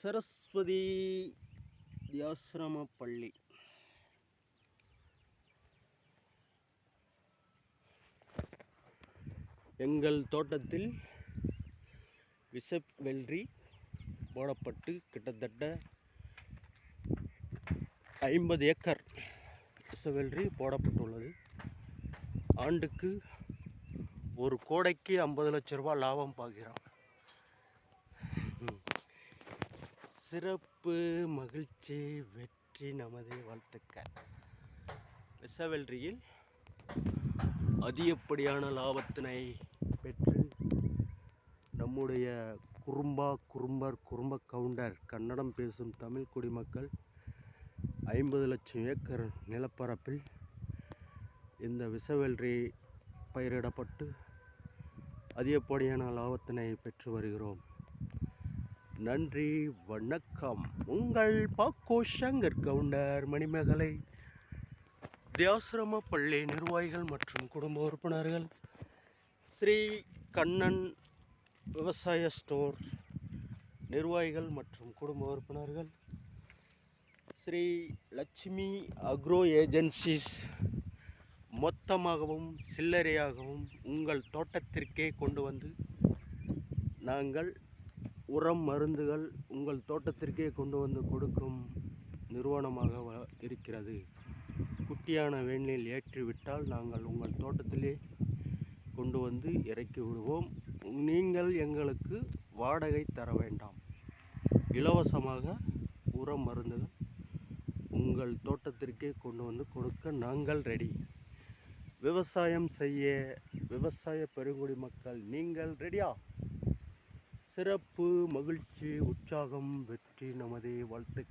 சரஸ்வதி தியாசிரம பள்ளி. எங்கள் தோட்டத்தில் விசவெள்ளரி போடப்பட்டு கிட்டத்தட்ட ஐம்பது ஏக்கர் விசவெள்ளரி போடப்பட்டுள்ளது. ஆண்டுக்கு ஒரு கோடைக்கு ஐம்பது லட்ச ரூபாய் லாபம் பார்க்கிறோம். சிறப்பு மகிழ்ச்சி வெற்றி நமது வாழ்த்துக்கள். விசவெள்ளரியில் அதிகப்படியான லாபத்தினை பெற்று நம்முடைய குறும்பா குறும்பர் குறும்ப கவுண்டர் கன்னடம் பேசும் தமிழ் குடிமக்கள் ஐம்பது லட்சம் ஏக்கர் நிலப்பரப்பில் இந்த விசவெள்ளரி பயிரிடப்பட்டு அதிகப்படியான லாபத்தினை பெற்று வருகிறோம். நன்றி வணக்கம். உங்கள் பாக்கோ சங்கர் கவுண்டர் மணிமேகலை. தியாசிரம பள்ளி நிர்வாகிகள் மற்றும் குடும்ப உறுப்பினர்கள். ஸ்ரீ கண்ணன் விவசாய ஸ்டோர் நிர்வாகிகள் மற்றும் குடும்ப உறுப்பினர்கள். ஸ்ரீ லட்சுமி அக்ரோ ஏஜென்சிஸ் மொத்தமாகவும் சில்லறையாகவும் உங்கள் தோட்டத்திற்கே கொண்டு வந்து நாங்கள் உரம் மருந்துகள் உங்கள் தோட்டத்திற்கே கொண்டு வந்து கொடுக்கும் நிறுவனமாக இருக்கிறது. குட்டியான வேனில் ஏற்றிவிட்டால் நாங்கள் உங்கள் தோட்டத்திலே கொண்டு வந்து இறக்கி விடுவோம். நீங்கள் எங்களுக்கு வாடகை தர வேண்டாம். இலவசமாக உரம் மருந்துகள் உங்கள் தோட்டத்திற்கே கொண்டு வந்து கொடுக்க நாங்கள் ரெடி விவசாயம் செய்ய விவசாய பெருங்குடி மக்கள் நீங்கள் ரெடியா சிறப்பு மகிழ்ச்சி உற்சாகம் வெற்றி நமதே வாழ்த்து